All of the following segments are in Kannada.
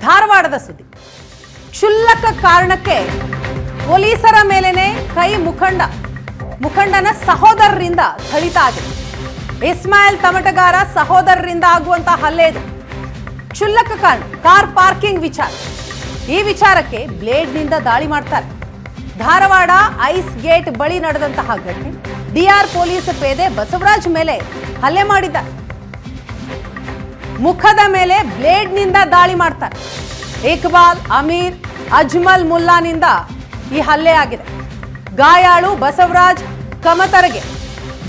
ಧಾರವಾಡದ ಸುದ್ದಿ. ಕ್ಷುಲ್ಲಕ ಕಾರಣಕ್ಕೆ ಪೊಲೀಸರ ಮೇಲೇನೆ ಕೈ ಮುಖಂಡ, ಮುಖಂಡನ ಸಹೋದರರಿಂದ ಥಳಿತ ಆಗಿದೆ. ಇಸ್ಮಾಯಿಲ್ ತಮಟಗಾರ ಸಹೋದರರಿಂದ ಆಗುವಂತಹ ಹಲ್ಲೆ ಇದೆ. ಕ್ಷುಲ್ಲಕ ಕಾರಣ, ಕಾರ್ ಪಾರ್ಕಿಂಗ್ ವಿಚಾರ. ಈ ವಿಚಾರಕ್ಕೆ ಬ್ಲೇಡ್ನಿಂದ ದಾಳಿ ಮಾಡ್ತಾರೆ. ಧಾರವಾಡ ಐಸ್ ಗೇಟ್ ಬಳಿ ನಡೆದಂತಹ ಘಟನೆ. ಡಿಆರ್ ಪೊಲೀಸ್ ಪೇದೆ ಬಸವರಾಜ್ ಮೇಲೆ ಹಲ್ಲೆ ಮಾಡಿದ್ದಾರೆ. ಮುಖದ ಮೇಲೆ ಬ್ಲೇಡ್ನಿಂದ ದಾಳಿ ಮಾಡ್ತಾರೆ. ಇಕ್ಬಾಲ್, ಅಮೀರ್, ಅಜ್ಮಲ್ ಮುಲ್ಲಾನಿಂದ ಈ ಹಲ್ಲೆ ಆಗಿದೆ. ಗಾಯಾಳು ಬಸವರಾಜ್ ಕಮತರಗೆ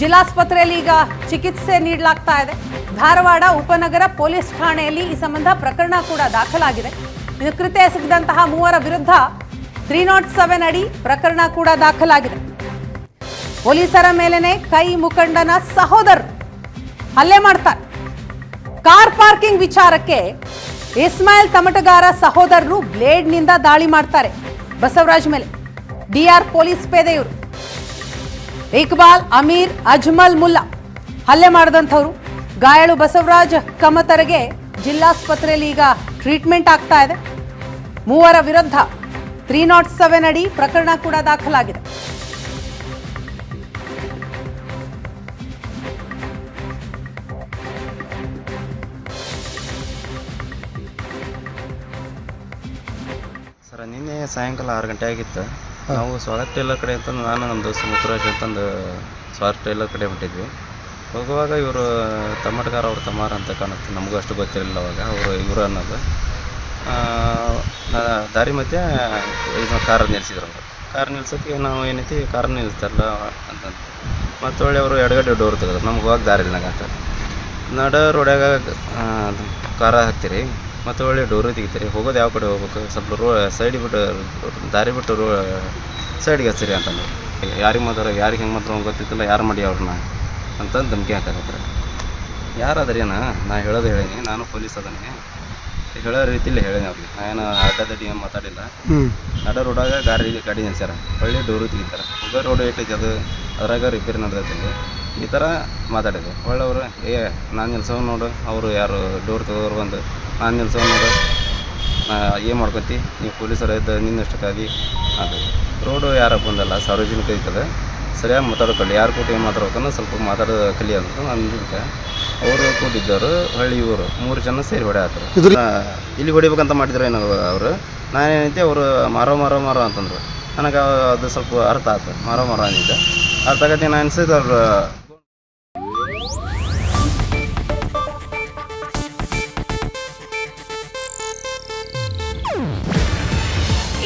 ಜಿಲ್ಲಾಸ್ಪತ್ರೆಯಲ್ಲಿ ಈಗ ಚಿಕಿತ್ಸೆ ನೀಡಲಾಗ್ತಾ ಇದೆ. ಧಾರವಾಡ ಉಪನಗರ ಪೊಲೀಸ್ ಠಾಣೆಯಲ್ಲಿ ಈ ಸಂಬಂಧ ಪ್ರಕರಣ ಕೂಡ ದಾಖಲಾಗಿದೆ. ಇದು ಕೃತ್ಯ ಎಸಗಿದಂತಹ ಮೂವರ ವಿರುದ್ಧ ತ್ರೀ ನಾಟ್ ಸೆವೆನ್ ಅಡಿ ಪ್ರಕರಣ ಕೂಡ ದಾಖಲಾಗಿದೆ. ಪೊಲೀಸರ ಮೇಲೇನೆ ಕೈ ಮುಖಂಡನ ಸಹೋದರರು ಹಲ್ಲೆ ಮಾಡ್ತಾರೆ. ಕಾರ್ ಪಾರ್ಕಿಂಗ್ ವಿಚಾರಕ್ಕೆ ಇಸ್ಮಾಯಿಲ್ ತಮಟಗಾರ ಸಹೋದರರು ಬ್ಲೇಡ್ನಿಂದ ದಾಳಿ ಮಾಡ್ತಾರೆ. ಬಸವರಾಜ್ ಮೇಲೆ ಡಿಆರ್ ಪೊಲೀಸ್ ಪೇದೆಯವರು ಇಕ್ಬಾಲ್, ಅಮೀರ್, ಅಜ್ಮಲ್ ಮುಲ್ಲಾ ಹಲ್ಲೆ ಮಾಡಿದಂಥವ್ರು. ಗಾಯಾಳು ಬಸವರಾಜ್ ಕಮತರಗೆ ಜಿಲ್ಲಾಸ್ಪತ್ರೆಯಲ್ಲಿ ಈಗ ಟ್ರೀಟ್ಮೆಂಟ್ ಆಗ್ತಾ ಇದೆ. ಮೂವರ ವಿರುದ್ಧ ತ್ರೀ ನಾಟ್ ಸೆವೆನ್ ಅಡಿ ಪ್ರಕರಣ ಕೂಡ ದಾಖಲಾಗಿದೆ. ಸರ್ ನಿನ್ನೆ ಸಾಯಂಕಾಲ ಆರು ಗಂಟೆ ಆಗಿತ್ತು. ನಾವು ಸ್ವಾಗತ ಟೈಲರ್ ಕಡೆ ಅಂತಂದು ನಾನು ನಮ್ಮ ದೋಸ್ತ ಮುತ್ತುರಾಜ್ ಅಂತಂದು ಸ್ವಾಗತ ಟೈಲರ್ ಕಡೆ ಹೊಂಟಿದ್ವಿ. ಹೋಗುವಾಗ ಇವರು ತಮ್ಮಟಗಾರ ಅವ್ರ ತಮ್ಮಾರ ಅಂತ ಕಾಣುತ್ತೆ. ನಮಗೂ ಅಷ್ಟು ಗೊತ್ತಿರಲಿಲ್ಲ ಅವಾಗ. ಅವರು ಇವರು ಅನ್ನೋದು. ದಾರಿ ಮಧ್ಯೆ ಇದು ಕಾರ್ ನಿಲ್ಸಿದ್ರು. ಅವರು ಕಾರ್ ನಿಲ್ಸೋಕ್ಕೆ ನಾವು ಏನೈತಿ ಕಾರ್ ನಿಲ್ಲಿಸ್ತಾರಲ್ಲ ಅಂತಂದು. ಮತ್ತು ಒಳ್ಳೆ ಅವರು ಎಡಗಡೆ ಡೋರ್ ತೆಗೆದ್ರು. ನಮ್ಗೆ ಹೋಗಕ್ಕೆ ದಾರಿ ಇಲ್ಲ ಅಂತ ನಡ ರೋಡ್ಯಾಗ ಕಾರ ಹಾಕ್ತೀರಿ. ಮತ್ತು ಒಳ್ಳೆ ಡೋರು ತೆಗಿತೀರಿ. ಹೋಗೋದು ಯಾವ ಕಡೆ ಹೋಗ್ಬೇಕು? ಸ್ವಲ್ಪ ರೋ ಸೈಡ್ ಬಿಟ್ಟು ದಾರಿ ಬಿಟ್ಟು ರೋ ಸೈಡ್ಗೆ ಹಚ್ಚಿರಿ ಅಂತಂದು ಯಾರಿಗೆ ಮಾತಾಡ ಯಾರಿಗೆ ಹೆಂಗೆ ಮಾತ್ರ ಗೊತ್ತಿತ್ತಿಲ್ಲ ಯಾರು ಮಾಡಿ ಅವ್ರನ್ನ ಅಂತಂದು ಧಮಕಿ ಹಾಕಕತ್ತಾರೆ. ಯಾರು ಅದ್ರೇನ ನಾ ಹೇಳೋದು ಹೇಳೀನಿ. ನಾನು ಪೊಲೀಸ್ ಅದನ್ನೇ. ಹೇಳೋ ರೀತಿಲಿ ಹೇಳೀನಿ ಅವ್ರಿಗೆ ನಾ ಏನು ಅಡ್ಡದಡ್ಡಿ ಏನು ಮಾತಾಡಿಲ್ಲ. ಅಡ್ಡ ರೋಡಾಗ ಗಾಡಿ ಗಾಡಿ ನಿಲ್ಸ್ಯಾರ. ಒಳ್ಳೆ ಡೋರು ತೆಗಿತಾರೆ. ಹೋಗೋ ರೋಡ್ ಏಟೈತಿ ಅದು. ಅದ್ರಾಗ ರಿಪೇರಿ ನಡೆದೈತಿ ಈ ಥರ ಮಾತಾಡಿದೆ. ಒಳ್ಳೆಯವರು ಏ ನಾನು ನಿಲ್ಸೋ ನೋಡು ಅವರು ಯಾರು ಡೋರ್ ತೆಗೆದವ್ರು ಬಂದು ನಾನು ನಿಲ್ಸೋ ನೋಡು ಏನು ಮಾಡ್ಕೊತಿ ನೀವು ಪೊಲೀಸರು ಇದ್ದ ನಿನ್ನಷ್ಟಕ್ಕಾಗಿ ಅದು. ರೋಡು ಯಾರು ಬಂದಲ್ಲ ಸಾರ್ವಜನಿಕ ಐತದೆ ಸರಿಯಾಗಿ ಮಾತಾಡೋ ಕಲಿ ಯಾರು ಕೂಟ ಏನು ಮಾತಾಡ್ಬೇಕಂದ್ರೆ ಸ್ವಲ್ಪ ಮಾತಾಡೋ ಕಲಿ ಅಂತ ಅವರು ಕೂಟಿದ್ದವರು ಹಳ್ಳಿ ಇವರು ಮೂರು ಜನ ಸೇರಿ ಹೊಡೆ ಆತರು ಇಲ್ಲಿ ಹೊಡಿಬೇಕಂತ ಮಾಡಿದ್ರು ಏನೋ ಅವರು? ನಾನೇನೈತಿ ಅವರು ಮಾರೋ ಮಾರೋ ಮಾರೋ ಅಂತಂದರು. ನನಗೆ ಅದು ಸ್ವಲ್ಪ ಅರ್ಥ ಆಯ್ತು ಮಾರೋ ಮಾರೋ ಅಂದಿದ್ದೆ ಅರ್ಥ ಆಗತ್ತೆ ನಾನು ಅನ್ಸಿದ್ದು